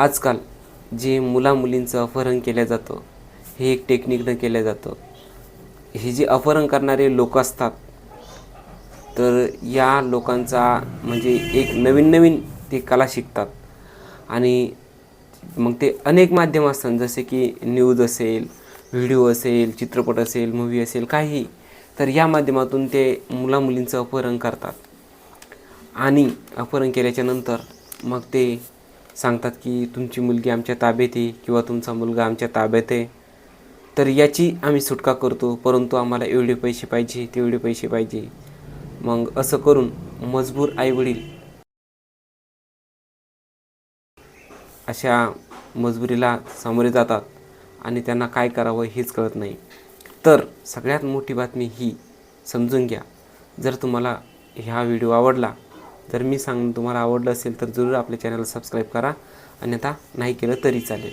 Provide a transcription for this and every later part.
आजकाल जे मुलामुलींचं अपहरण केलं जातं हे एक टेक्निकनं केलं जातं. हे जे अपहरण करणारे लोक असतात तर या लोकांचा म्हणजे एक नवीन नवीन ते कला शिकतात. आणि मग ते अनेक माध्यम असतात जसे की न्यूज असेल व्हिडिओ असेल चित्रपट असेल मूवी असेल काही तर या माध्यमातून ते मुलामुलींचं अपहरण करतात. आणि अपहरण केल्याच्यानंतर मग ते सांगतात की तुमची मुलगी आमच्या ताब्यात आहे किंवा तुमचा मुलगा आमच्या ताब्यात आहे. तर याची आम्ही सुटका करतो परंतु आम्हाला एवढे पैसे पाहिजे तेवढे पैसे पाहिजे. मग असं करून मजबूर आईवडील अशा मजबुरीला सामोरे जातात आणि त्यांना काय करावं हेच कळत नाही. तर सगळ्यात मोठी बातमी ही समजून घ्या. जर तुम्हाला ह्या व्हिडिओ आवडला तर मी सांगून तुम्हाला आवडलं असेल तर जरूर आपल्या चॅनलला सबस्क्राईब करा. अन्यथा नाही केलं तरी चालेल.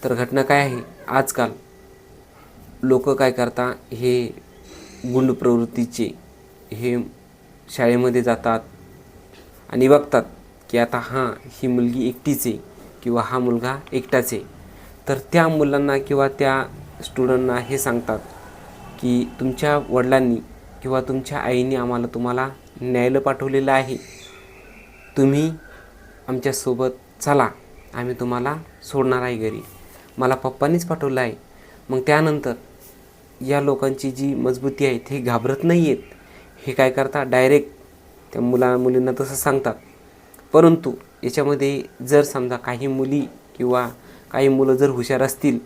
तर घटना काय आहे? आजकाल लोक काय करता? हे गुंड प्रवृत्तीचे हे शाळेमध्ये जातात आणि बघतात की आता हां ही मुलगी एकटीच आहे किंवा हा मुलगा एकटाच आहे. तर त्या मुलांना किंवा त्या स्टुडंटना हे सांगतात की तुमच्या वडिलांनी किंवा तुमच्या आईने आम्हाला तुम्हाला न्यायला पाठवलेलं आहे. तुम्ही आमच्यासोबत चला. आम्ही तुम्हाला सोडणार आहे घरी. मला पप्पांनीच पाठवलं आहे. मग त्यानंतर या लोकांची जी मजबूती आहे ते घाबरत नाही आहेत हे काय करतात? डायरेक्ट त्या मुला मुलींना तसं सांगतात. परंतु याच्यामध्ये जर समजा काही मुली किंवा काही मुलं जर हुशार असतील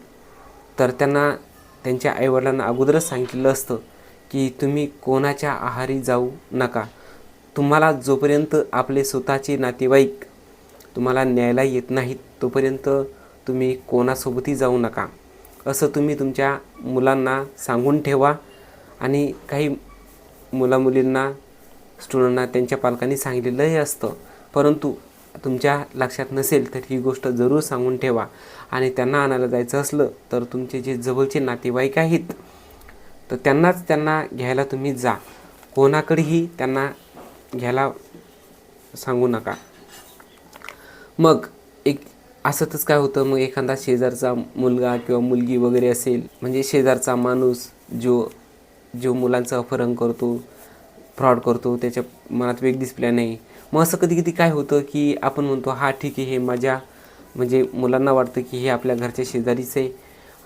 तर त्यांना त्यांच्या आईवडिलांना अगोदरच सांगितलेलं असतं की तुम्ही कोणाच्या आहारी जाऊ नका. तुम्हाला जोपर्यंत आपले स्वतःचे नातेवाईक तुम्हाला न्यायला येत नाहीत तोपर्यंत तुम्ही कोणासोबतही जाऊ नका. असं तुम्ही तुमच्या मुलांना सांगून ठेवा आणि काही मुलामुलींना स्टुडंटना त्यांच्या पालकांनी सांगितलेलंही असतं. परंतु तुमच्या लक्षात नसेल तर ही गोष्ट जरूर सांगून ठेवा. आणि त्यांना आणायला जायचं असलं तर तुमचे जे जवळचे नातेवाईक आहेत तर त्यांनाच त्यांना घ्यायला तुम्ही जा. कोणाकडेही त्यांना घ्यायला सांगू नका. मग एक असतच काय होतं मग एखादा शेजारचा मुलगा किंवा मुलगी वगैरे असेल म्हणजे शेजारचा माणूस जो जो मुलांचं अपहरण करतो फ्रॉड करतो त्याच्या मनात वेगळीच प्लॅन आहे मग असं कधी कधी काय होतं की आपण म्हणतो हा ठीक आहे हे माझ्या म्हणजे मुलांना वाटतं की हे आपल्या घरच्या शेजारीच आहे.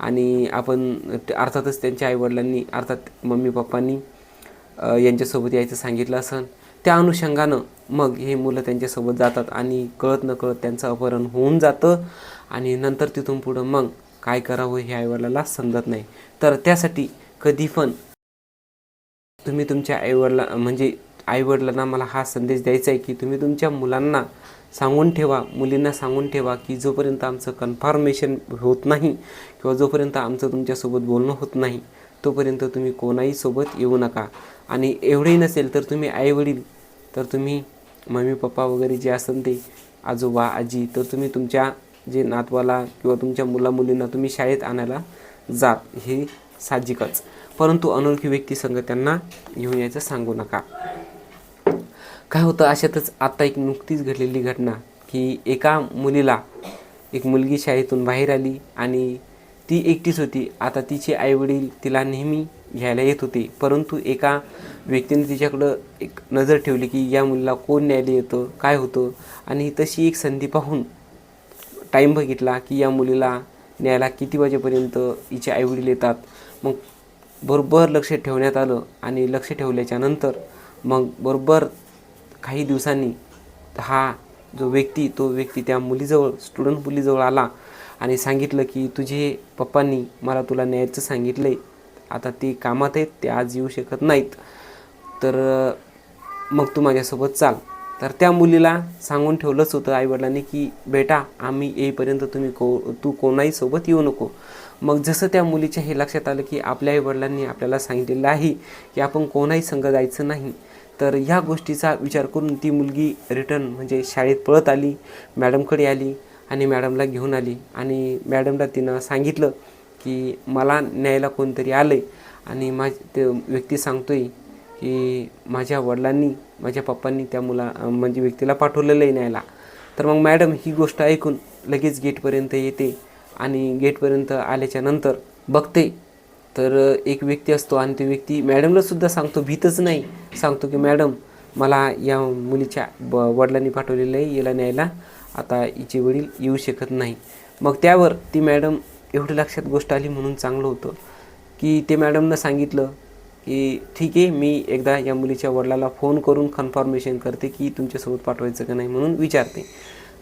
आणि आपण अर्थातच त्यांच्या आईवडिलांनी अर्थात मम्मी पप्पांनी यांच्यासोबत यायचं सांगितलं असन. त्या अनुषंगानं मग हे मुलं त्यांच्यासोबत जातात आणि कळत न कळत त्यांचं अपहरण होऊन जातं आणि नंतर तिथून पुढं मग काय करावं हे आईवडिलाला समजत नाही. तर त्यासाठी कधी पण तुम्ही तुमच्या आईवडिला म्हणजे आईवडिलांना मला हा संदेश द्यायचा आहे की तुम्ही तुमच्या मुलांना सांगून ठेवा मुलींना सांगून ठेवा की जोपर्यंत आमचं कन्फर्मेशन होत नाही किंवा जोपर्यंत आमचं तुमच्यासोबत बोलणं होत नाही तोपर्यंत तुम्ही कोणाही सोबत येऊ नका. आणि एवढंही नसेल तर तुम्ही आईवडील तर तुम्ही मम्मी पप्पा वगैरे जे असेल ते आजोबा आजी तर तुम्ही तुमच्या जे नातवाला किंवा तुमच्या मुलामुलींना तुम्ही शाळेत आणायला जात हे साहजिकच. परंतु अनोळखी व्यक्तीसंग त्यांना घेऊन यायचं सांगू नका. काय होतं अशातच आत्ता एक नुकतीच घडलेली घटना की एका मुलीला एक मुलगी शाळेतून बाहेर आली आणि ती एकटीच होती. आता तिचे आईवडील तिला नेहमी घ्यायला येत होते. परंतु एका व्यक्तीने तिच्याकडं एक नजर ठेवली की या मुलीला कोण न्यायला येतं काय होतं? आणि तशी एक संधी पाहून टाईम बघितला की या मुलीला न्यायला किती वाजेपर्यंत हिचे आईवडील येतात. मग बरोबर लक्ष ठेवण्यात आलं आणि लक्ष ठेवल्याच्या नंतर मग बरोबर काही दिवसांनी हा जो व्यक्ती तो व्यक्ती त्या मुलीजवळ स्टुडंट मुलीजवळ आला आणि सांगितलं की तुझे पप्पांनी मला तुला न्यायचं सांगितलं आहे आता ते कामात आहेत ते आज येऊ शकत नाहीत. तर मग तू माझ्यासोबत चाल. तर त्या मुलीला सांगून ठेवलंच होतं आईवडिलांनी की बेटा आम्ही येईपर्यंत तुम्ही को तू कोणाही सोबत येऊ नको. मग जसं त्या मुलीच्या हे लक्षात आलं की आपल्या आईवडिलांनी आपल्याला सांगितलेलं आहे की आपण कोणाही संघ जायचं नाही. तर ह्या गोष्टीचा विचार करून ती मुलगी रिटर्न म्हणजे शाळेत पळत आली मॅडमकडे आली आणि मॅडमला घेऊन आली आणि मॅडमला तिनं सांगितलं की मला न्यायला कोणतरी आलं आहे आणि माझ ते व्यक्ती सांगतोय की माझ्या वडिलांनी माझ्या पप्पांनी त्या मुला म्हणजे व्यक्तीला पाठवलेलं आहे न्यायला. तर मग मॅडम ही गोष्ट ऐकून लगेच गेटपर्यंत येते आणि गेटपर्यंत आल्याच्यानंतर बघते. तर एक व्यक्ती असतो आणि तो व्यक्ती मॅडमलासुद्धा सांगतो भीतच नाही. सांगतो की मॅडम मला या मुलीच्या ब वडिलांनी पाठवलेलं आहे याला न्यायला. आता हिचे वडील येऊ शकत नाही. मग त्यावर ती मॅडम एवढी लक्षात गोष्ट आली म्हणून चांगलं होतं. की ते मॅडमनं सांगितलं की ठीक आहे मी एकदा या मुलीच्या वडिलाला फोन करून कन्फर्मेशन करते की तुमच्यासोबत पाठवायचं का नाही म्हणून विचारते.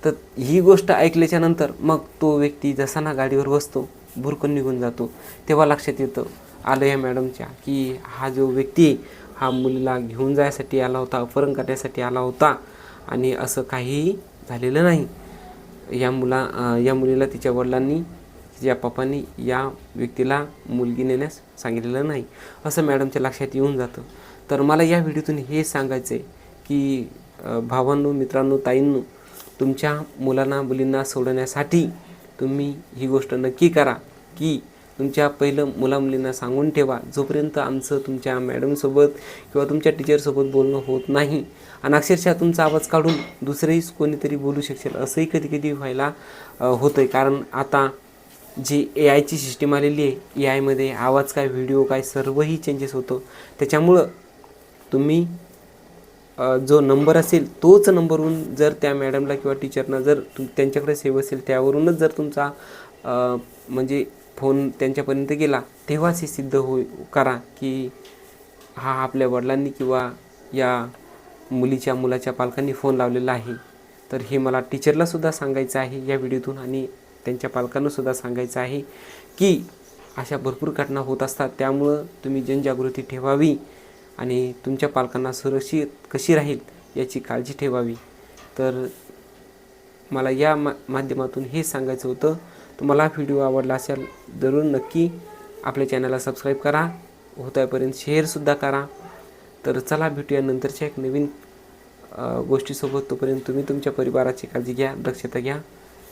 तर ही गोष्ट ऐकल्याच्या नंतर मग तो व्यक्ती जसा ना गाडीवर बसतो भुरकून निघून जातो. तेव्हा लक्षात येतं आलं या मॅडमच्या की हा जो व्यक्ती आहे, हा मुलीला घेऊन जायसाठी आला होता अपहरण करण्यासाठी आला होता आणि असं काहीही झालेलं नाही. या मुला या मुलीला तिच्या वडिलांनी तिच्या पप्पांनी या व्यक्तीला मुलगी नेण्यास सांगितलेलं नाही असं मॅडमच्या लक्षात येऊन जातं. तर मला या व्हिडिओतून हे सांगायचं आहे की भावांनो मित्रांनो ताईंनो तुमच्या मुलांना मुलींना सोडण्यासाठी तुम्ही ही गोष्ट नक्की करा की तुमच्या पहिलं मुला मुलींना सांगून ठेवा. जोपर्यंत आमचं तुमच्या मॅडमसोबत किंवा तुमच्या टीचरसोबत बोलणं होत नाही आणि अक्षरशः तुमचा आवाज काढून दुसरेही कोणीतरी बोलू शकेल असंही कधी कधी व्हायला होतं आहे कारण आता जी ए आयची सिस्टीम आलेली आहे ए आयमध्ये आवाज काय व्हिडिओ काय सर्वही चेंजेस होतो. त्याच्यामुळं तुम्ही जो नंबर असेल तोच नंबरवरून जर त्या मॅडमला किंवा टीचरना जर तुम त्यांच्याकडे सेव्ह असेल त्यावरूनच जर तुमचा म्हणजे फोन त्यांच्यापर्यंत गेला तेव्हाच हे सिद्ध हो करा की हा आपल्या वडिलांनी किंवा या मुलीच्या मुलाच्या पालकांनी फोन लावलेला आहे. तर हे मला टीचरलासुद्धा सांगायचं आहे या व्हिडिओतून आणि त्यांच्या पालकांनासुद्धा सांगायचं आहे की अशा भरपूर घटना होत असतात. त्यामुळं तुम्ही जनजागृती ठेवावी आणि तुमच्या पालकांना सुरक्षित कशी राहील याची काळजी ठेवावी. तर मला या मा माध्यमातून हे सांगायचं होतं. तुम्हाला व्हिडिओ आवडला असेल जरूर नक्की आपल्या चॅनलला सबस्क्राईब करा. होतापर्यंत शेअरसुद्धा करा. तर चला भेटूया नंतरच्या एक नवीन गोष्टीसोबत. तोपर्यंत तुम्ही तुमच्या परिवाराची काळजी घ्या दक्षता घ्या.